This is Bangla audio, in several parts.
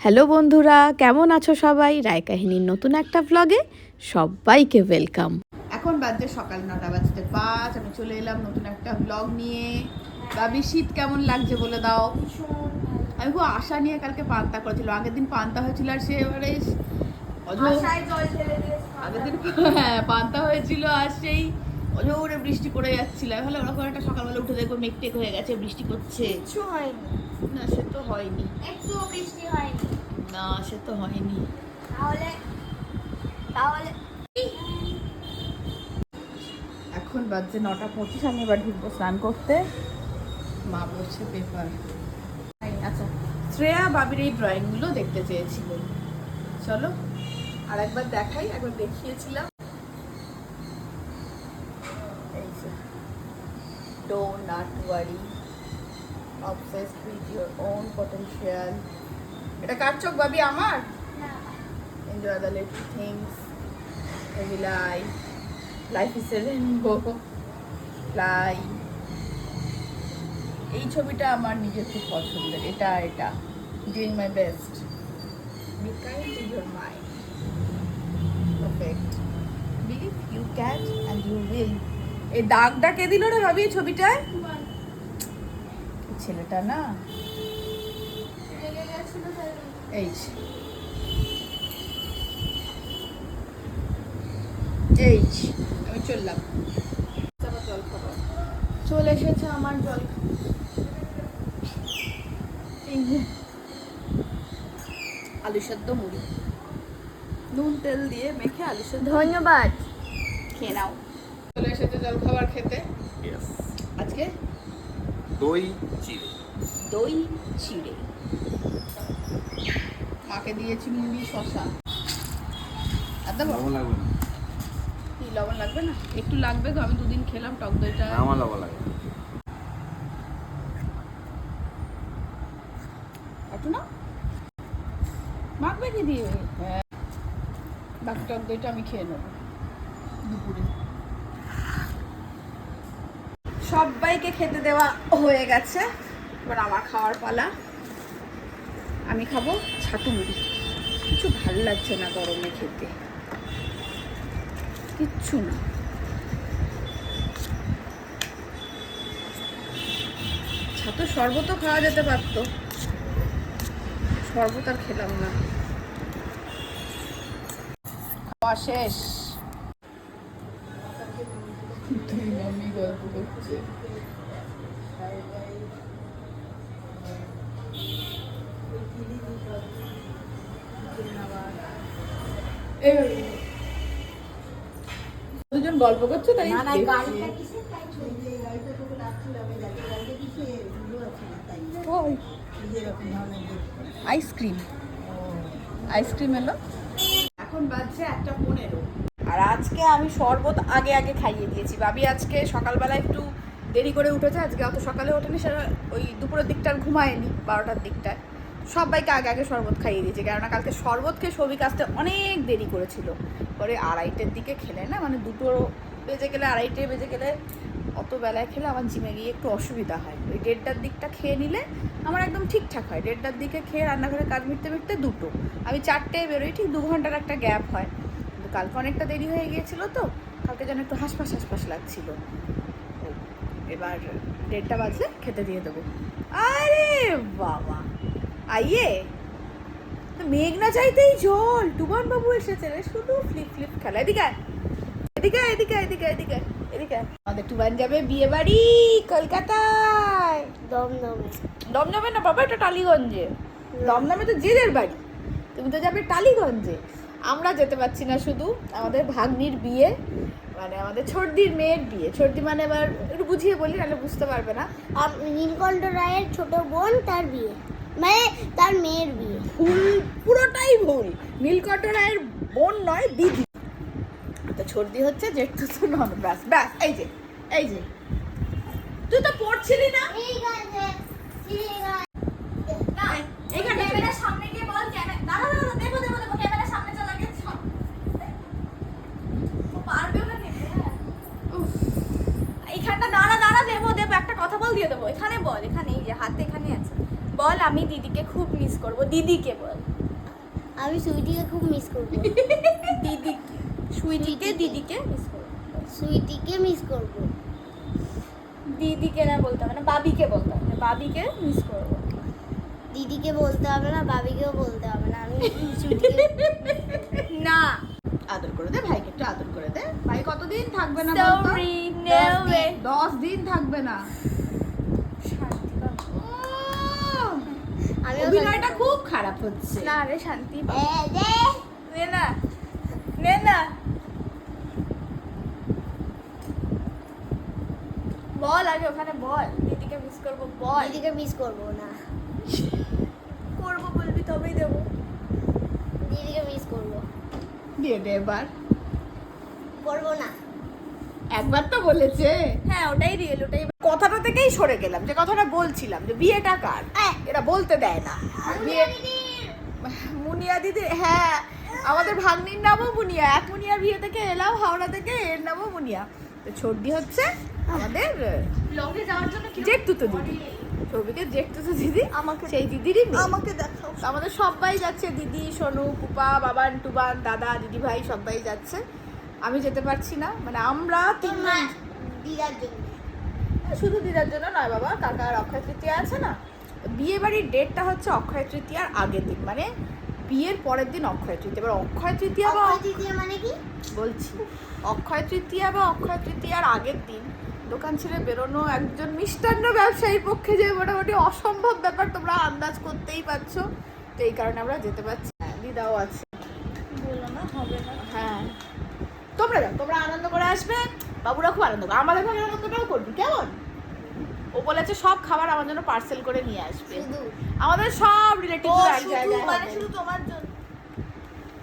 হ্যালো বন্ধুরা কেমন আছো সবাই? রায় কাহিনীর নতুন একটা ব্লগে সবাইকে ওয়েলকাম এখন বাজছে সকাল নটা বাজতে পাঁচ আমি চলে এলাম নতুন একটা ব্লগ নিয়ে। বাবি শীত কেমন লাগছে বলে দাও। আমি খুব আশা নিয়ে কালকে পান্তা করেছিল আগের দিন পান্তা হয়েছিল আর সে এবারে আগের দিন হ্যাঁ পান্তা হয়েছিল আর সেই অঝোরে বৃষ্টি পড়ে যাচ্ছিল। আমি ভাবলাম ওরকম একটা সকালবেলা উঠে দেখব মেঘটেক হয়ে গেছে বৃষ্টি করছে কিছু হয়নি। না সে তো হয়নি। একটুও বৃষ্টি হয়নি। না সে তো হয়নি। তাহলে তাহলে এখন বাজছে নটা পঁচিশ আমি এবার ঢুকবো স্নান করতে। মা বলছে পেপার। আচ্ছা। শ্রেয়া বাবির এই ড্রয়িংগুলো দেখতে চেয়েছিল। চলো আর একবার দেখাই একবার দেখিয়েছিলাম এই যে do not worry obsessed with your own potential. এটা কার চোখ বাবি আমার? enjoy the little things. Every life life is a rainbow. Fly. এই ছবিটা আমার নিজের খুব পছন্দের। এটা এটা। Doing my best be kind to your mind perfect believe you can and you will এই দাগটা কে দিল রে ভাবি ছবিটায়? ছেলেটা না? এই এই আমি চললাম। চলে এসেছে আমার জল। আলু সেদ্ধ মুড়ি। নুন তেল দিয়ে মেখে আলু সেদ্ধ ধন্যবাদ। খেয়ে নাও। চলে এসেছে খাবার খেতে। আজকে? দই চিড়ে। দই চিড়ে। মাকে দিয়েছি মুড়ি শশা আর দেবো? লাগবে না। কি লবণ লাগবে না? একটু লাগবে গো আমি দুদিন খেলাম টক দইটা। আমার লবণ লাগবে না। একটু না? মাখবে কি দিয়ে? হ্যাঁ। বাকি টক দইটা আমি খেয়ে নেব। দুপুরে। সবাইকে খেতে দেওয়া হয়ে গেছে। এবার আমার খাওয়ার পালা। আমি খাব ছাতু মুড়ি। কিছু ভালো লাগছে না গরমে খেতে। কিচ্ছু না। ছাতু শরবতও খাওয়া যেতে পারতো। শরবত আর খেলাম না। খাওয়া শেষ তুই মাম্মি গল্প করছে দুজন গল্প করছ তাই। আইসক্রিম। আইসক্রিম এলো? এখন বাজছে একটা পনেরো। আর আজকে আমি শরবত আগে আগে খাইয়ে দিয়েছি। ভাবি আজকে সকালবেলা একটু দেরি করে উঠেছে, আজকে অত সকালে ওঠেনি, সেটা ওই দুপুরের দিকটা আর ঘুমায়নি, বারোটার দিকটায়। সবাইকে আগে আগে শরবত খাইয়ে দিয়েছি, কেননা কালকে শরবত খেয়ে সবিক আসতে অনেক দেরি করেছিল। পরে আড়াইটের দিকে খেলে না মানে দুটো বেজে গেলে, আড়াইটে বেজে গেলে অত বেলায় খেলে আমার জিমে গিয়ে একটু অসুবিধা হয়। ওই দেড়টার দিকটা খেয়ে নিলে আমার একদম ঠিকঠাক হয়। দেড়টার দিকে খেয়ে রান্নাঘরে কাজ মিটতে মিটতে দুটো। আমি চারটে বেরোই, ঠিক দু ঘণ্টার একটা গ্যাপ হয়। কিন্তু কালকে অনেকটা দেরি হয়ে গিয়েছিল তো কালকে যেন একটু হাসপাস হাসপাস লাগছিল। এবার দেড়টা বাজলে খেতে দিয়ে দেবো। আরে বাবা! আইয়ে! তো মেঘ না চাইতেই জল টুবান বাবু এসেছে রে শুধু ফ্লিপ ফ্লিপ খেলা। এদিকে এদিকে এদিকে এদিকে এদিকে এদিকে আমাদের টুবান যাবে বিয়ে বাড়ি কলকাতায়। দমদমে। দমদমে না বাবা এটা টালিগঞ্জে। দমদমে তো জেদের বাড়ি। তুমি তো যাবে টালিগঞ্জে। আমরা যেতে পারছি না শুধু আমাদের ভাগ্নির বিয়ে মানে আমাদের ছর্দির মেয়ের বিয়ে। ছোটদি মানে এবার একটু বুঝিয়ে বলি নাহলে বুঝতে পারবে না। আর নীলকণ্ঠ রায়ের ছোট বোন তার বিয়ে। মানে তার মেয়ের বিয়ে। ভুল পুরোটাই ভুল। নীলকণ্ঠ রায়ের বোন নয় দিদি। তো ছর্দি হচ্ছে জেঠু তো নন ব্যাস ব্যাস এই যে এই যে। তুই তো পড়ছিলি না? ঠিক আছে ঠিক আছে না এখানে সামনে গিয়ে বল ক্যামেরা দাঁড়া দাঁড়া দেবো দেবো দেবো ক্যামেরা সামনে চলে গেছে পারবে না উফ, এখানটা দাঁড়া দাঁড়া দেবো দেবো একটা কথা বল দিয়ে দেবো এখানে বল এখানে এই যে হাতে এখানে আছে। বল আমি দিদিকে খুব মিস করব। দিদিকে বল। আমি সুইটিকে খুব মিস করব। দিদি সুইটিকে দিদিকে মিস করো সুইটিকে মিস করব। দিদিকে না বলতে হবে না বাবিকে বলতে হবে বাবিকে মিস করব। দিদিকে বলতে হবে না বাবিকেও বলতে হবে না। আমি সুইটিকে না। আদর করে দে ভাইকে একটু আদর করে দে। ভাই কতদিন থাকবে না বলতো? no দশ দিন- way. দশ দিন থাকবে না আমি অভিনয়টা খুব খারাপ হচ্ছে। না রে শান্তি নে না নে না। বল আগে ওখানে বল। দিদিকে মিস করব বল। দিদিকে মিস করব না। করব বলবি তবেই দেবো। দিদিকে মিস করব। দিয়ে দে এবার। করব না। একবার তো বলেছে। হ্যাঁ ওটাই রিয়েল ওটাই কথাটা থেকেই সরে গেলাম যে কথাটা বলছিলাম যে বিয়েটা কার? এটা বলতে দেয় না। বিয়ে মুনিয়া দিদি হ্যাঁ আমাদের ভাগ্নির নামও মুনিয়া। এক মুনিয়ার বিয়ে থেকে এলাম হাওড়া থেকে এর নামও মুনিয়া। তো ছর্দি হচ্ছে আমাদের লগে যাওয়ার জন্য জেঠতুতো দিদি। ছবিকে জেঠতুতো দিদি আমাকে সেই দিদিরই। আমাকে দেখাও। আমাদের সবাই যাচ্ছে দিদি সোনু পুপা বাবান টুবান দাদা দিদি ভাই সবাই যাচ্ছে। আমি যেতে পারছি না মানে আমরা তিন দিদার জন্য। শুধু দিদার জন্য নয় বাবা কাকার অক্ষয় তৃতীয়া আছে না? বিয়ে বাড়ির ডেটটা হচ্ছে অক্ষয় তৃতীয়ার আগের দিন মানে বিয়ের পরের দিন অক্ষয় তৃতীয়া। এবার অক্ষয় তৃতীয়া বা অক্ষয় তৃতীয়া মানে কি? বলছি অক্ষয় তৃতীয়া বা অক্ষয় তৃতীয়ার আগের দিন দোকান ছেড়ে বেরোনো একজন মিষ্টান্ন ব্যবসায়ীর পক্ষে যে মোটামুটি অসম্ভব ব্যাপার তোমরা আন্দাজ করতেই পারছ। তো এই কারণে আমরা যেতে পারছি দিদাও আছে। বলো না হবে না। হ্যাঁ। তোমরা যাও তোমরা আনন্দ করে আসবে। বাবুরা খুব আনন্দ করে। আমাদের ভাগে আনন্দটাও করবি কেমন? ও বলেছে সব খাবার আমার জন্য পার্সেল করে নিয়ে আসবে। আমাদের সব রিলেটিভ মানে শুধু তোমার জন্য।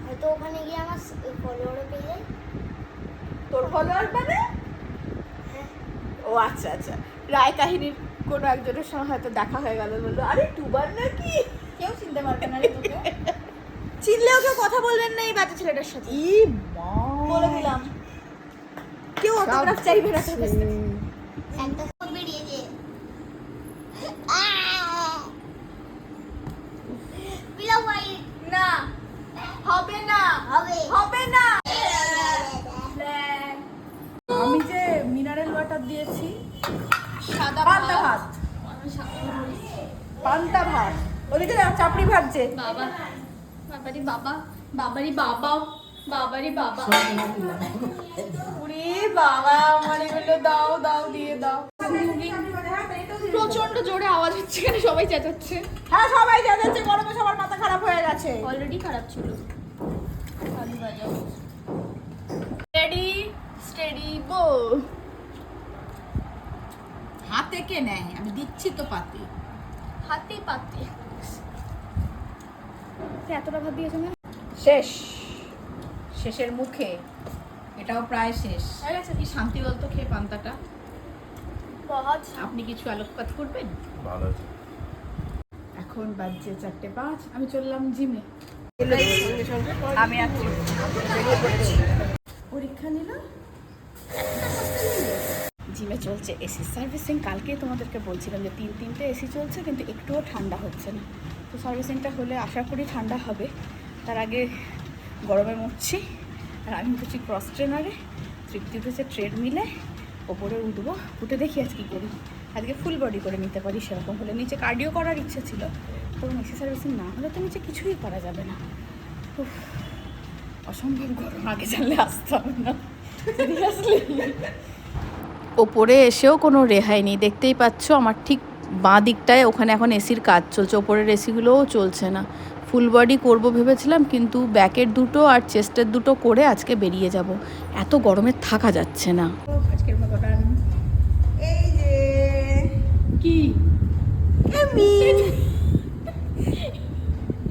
হয়তো ওখানে গিয়ে আমার ফলোয়ারও পেয়ে তোর ফলোয়ার মানে? ও আচ্ছা আচ্ছা। রায় কাহিনীর কোনো একজনের সঙ্গে হয়তো দেখা হয়ে গেল বলল আরে টুবার নাকি? কেউ চিনতে পারবে না রে তোকে। চিনলেও কেউ কথা বলবেন না এই বাচ্চা ছেলেটার সাথে। ই মা বলে দিলাম। কেউ অটোগ্রাফ চাইবে না তোর কাছ। না। হবে না। হবে। না। আমি যে মিনারেল ওয়াটার দিয়েছি সাদা পান্তা ভাত। পান্তা ভাত। ওদিকে দেখো চাপড়ি ভাজছে। বাবা। বাবারি বাবা। বাবারি বাবা বাবারি বাবা। ওরে বাবা আমার এগুলো দাও দাও দিয়ে দাও। প্রচণ্ড জোরে আওয়াজ হচ্ছে এখানে সবাই চেঁচাচ্ছে। হ্যাঁ সবাই যাচ্ছে গরমে সবার মাথা খারাপ হয়ে গেছে। অলরেডি খারাপ ছিল। রেডি স্টেডি গো হাতে কে নেয়? আমি দিচ্ছি তো পাতে। হাতে পাতে। এতটা ভাত দিয়েছ না শেষ। শেষের মুখে এটাও প্রায় শেষ। হয়ে গেছে কি শান্তি বলতো খেয়ে পান্তাটা? আপনি কিছু আলোকপাত করবেন? ভালো আছে। এখন বাজছে চারটে পাঁচ আমি চললাম জিমে। আমি পরীক্ষা নিল? জিমে চলছে এসি সার্ভিসিং। কালকে তোমাদেরকে বলছিলাম যে তিন তিনটে এসি চলছে কিন্তু একটুও ঠান্ডা হচ্ছে না। তো সার্ভিসিংটা হলে আশা করি ঠান্ডা হবে। তার আগে গরমে মরছি। আর আমি উঠেছি ক্রস ট্রেনারে তৃপ্তি উঠেছে ট্রেডমিলে ওপরে উঠবো। উঠে দেখি আজ কী করি। আজকে ফুল বডি করে নিতে পারি সেরকম হলে। নিচে কার্ডিও করার ইচ্ছে ছিল। তখন এসি সার্ভিসিং না হলে তো নিচে কিছুই করা যাবে না। অসম্ভব গরম। আগে জানলে আসতে হবে না? ওপরে এসেও কোনো রেহাই নেই। দেখতেই পাচ্ছ, আমার ঠিক বাঁ দিকটায় ওখানে এখন এসির কাজ চলছে। ওপরের এসিগুলোও চলছে না। ফুল বডি করব ভেবেছিলাম কিন্তু ব্যাকের দুটো আর চেস্টের দুটো করে আজকে বেরিয়ে যাব। এত গরমে থাকা যাচ্ছে না। আজকের মতোটা এই যে কি? আমি।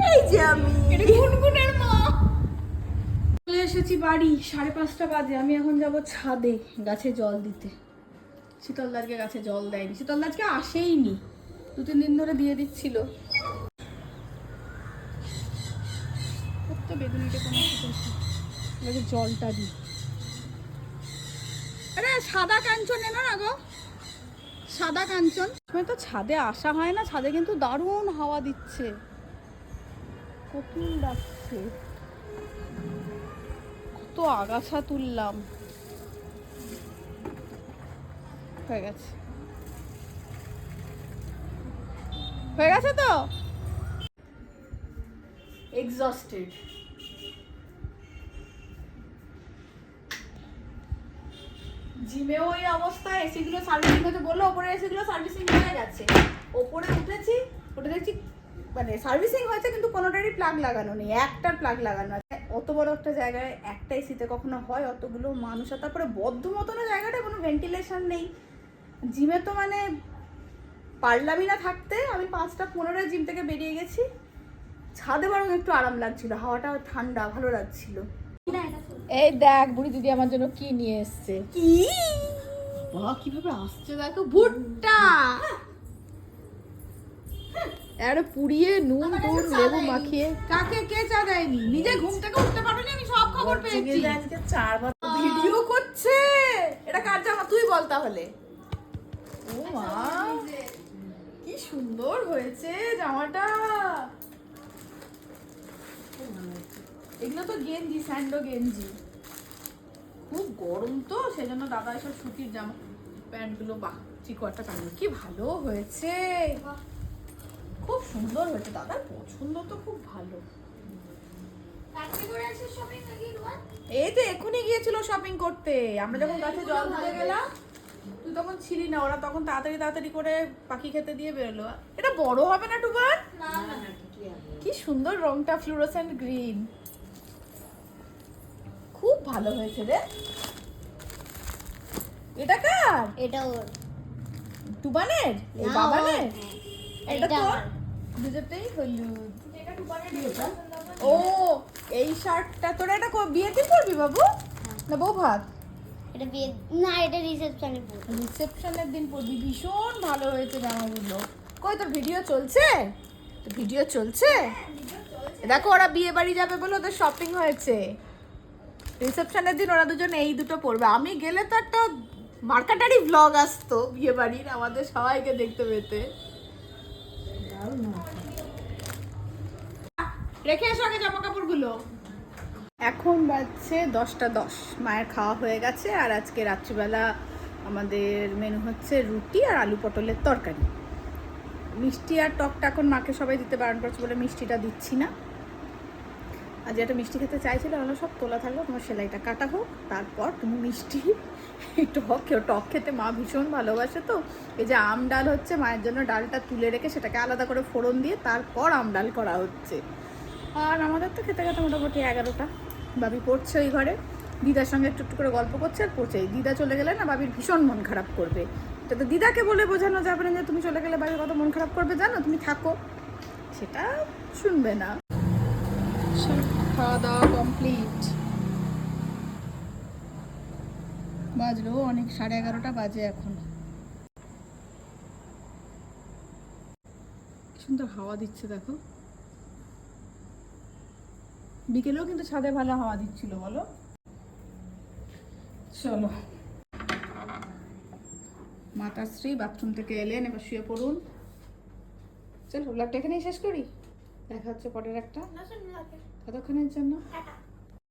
এই যে আমি। গুনগুনের মা। চলে এসেছি বাড়ি সাড়ে পাঁচটা বাজে। আমি এখন যাব ছাদে গাছে জল দিতে। শীতলদারকে গাছে জল দেয়নি। শীতলদা আজকে আসেইনি। দু তিন দিন ধরে দিয়ে দিচ্ছিল। তো কোনো জলটা দিই। সাদা কাঞ্চন এনো না গো। সাদা কাঞ্চন। তো ছাদে আসা হয় না, ছাদে কিন্তু দারুণ হাওয়া দিচ্ছে। কত আগাছা তুললাম। হয়ে গেছে। হয়ে গেছে তো? এক্সস্টেড জিমেও ওই অবস্থা এসি গুলো সার্ভিসিং হতে বলল, ওপরে এসি গুলো সার্ভিসিং হয়ে গেছে। ওপরে উঠেছি, ওটা দেখছি মানে সার্ভিসিং হয়েছে কিন্তু কোনোটারই প্লাগ লাগানো নেই একটার প্লাগ লাগানো আছে। অত বড় একটা জায়গায় একটা এসিতে কখনো হয়, অতগুলো মানুষ, আর তারপরে বদ্ধ মতন জায়গাটা কোনো ভেন্টিলেশন নেই। জিমে তো মানে পারলামই না থাকতে, আমি পাঁচটা পনেরোয় জিম থেকে বেরিয়ে গেছি। ছাদে বরং একটু আরাম লাগছিল, হাওয়াটা ঠান্ডা, ভালো লাগছিল। এই দেখ বুড়ি দিদি আমার জন্য কি নিয়ে এসছে। কি? বাহ কীভাবে আসছে দেখো ভুট্টা। আরে পুড়িয়ে নুন টুন লেবু মাখিয়ে। কাকে কে চা দেয়নি? নিজে ঘুম থেকে উঠতে পারবে না আমি সব খবর পেয়েছি। আজকে চারবার ভিডিও করছে। এটা কার জামা? তুই বল তাহলে। ও মা কি সুন্দর হয়েছে জামাটা। এগুলো তো গেঞ্জি স্যান্ডো গেঞ্জি। খুব গরম তো সেজন্য দাদা এসব সুতির জামা প্যান্টগুলো বাহ চিকো একটা প্যান্ট কি ভালো হয়েছে। খুব সুন্দর হয়েছে। দাদার পছন্দ তো খুব ভালো। এই তো এখনই গিয়েছিল শপিং করতে। আমরা যখন গাছে জল দিতে গেলাম তুই তখন ছিলি না ওরা তখন তাড়াতাড়ি তাড়াতাড়ি করে পাখি খেতে দিয়ে বেরোলো। এটা বড় হবে না টুবান কি সুন্দর রংটা ফ্লুরোসেন্ট গ্রিন খুব ভালো হয়েছে রে। এটা কার? এটা ওর। টুবানের এই বাবানের? এটা এটা তোর। দুটোতেই হলুদ। ও এই শার্টটা তোরা এটা কো- বিয়েতে পরবি বাবু? না বউ ভাত এটা বিয়ে না এটা রিসেপশনে পড়বে। রিসেপশনের দিন পরবি ভীষণ ভালো হয়েছে জামাগুলো কই তোর ভিডিও চলছে? তো ভিডিও চলছে? দেখো ওরা বিয়ে বাড়ি যাবে বলে ওদের শপিং হয়েছে। রিসেপশনের দিন ওরা দুজন এই দুটো পরবে আমি গেলে তো একটা মার্কাটারি ব্লগ আসতো বিয়ে বাড়ির আমাদের সবাইকে দেখতে পেতে। রেখে এসো আগে জামা কাপড়গুলো এখন বাজছে দশটা দশ। মায়ের খাওয়া হয়ে গেছে, আর আজকে রাত্রিবেলা আমাদের মেনু হচ্ছে রুটি আর আলু পটলের তরকারি। মিষ্টি আর টকটা এখন মাকে সবাই দিতে বারণ করছে বলে মিষ্টিটা দিচ্ছি না। আর যেটা মিষ্টি খেতে চাইছিল ওগুলো সব তোলা থাকল, তোমার সেলাইটা কাটা হোক, তারপর তুমি মিষ্টি টক খেও, টক খেতে মা ভীষণ ভালোবাসে তো। এই যে আম ডাল হচ্ছে, মায়ের জন্য ডালটা তুলে রেখে সেটাকে আলাদা করে ফোড়ন দিয়ে তারপর আম ডাল করা হচ্ছে। আর আমাদের তো খেতে খেতে মোটামুটি এগারোটা। বাবি পড়ছে ওই ঘরে, দিদার সঙ্গে একটু একটু করে গল্প করছে আর পড়ছেই দিদা চলে গেলে না বাবির ভীষণ মন খারাপ করবে। এটা তো দিদাকে বলে বোঝানো যাবে না যে তুমি চলে গেলে বাবির কত মন খারাপ করবে, জানো? তুমি থাকো। সেটা শুনবে না। খাওয়া দাওয়া কমপ্লিট বাজলো অনেক, সাড়ে এগারোটা বাজে এখন। সুন্দর হাওয়া দিচ্ছে, দেখো। বিকেলেও কিন্তু ছাদে ভালো হাওয়া দিচ্ছিল, বলো। চলো। মাতাশ্রী বাথরুম থেকে এলেন, এবার শুয়ে পড়ুন। চলো, ব্লগটা এখানেই শেষ করি? দেখা হচ্ছে পরের একটা। カタカじゃなの？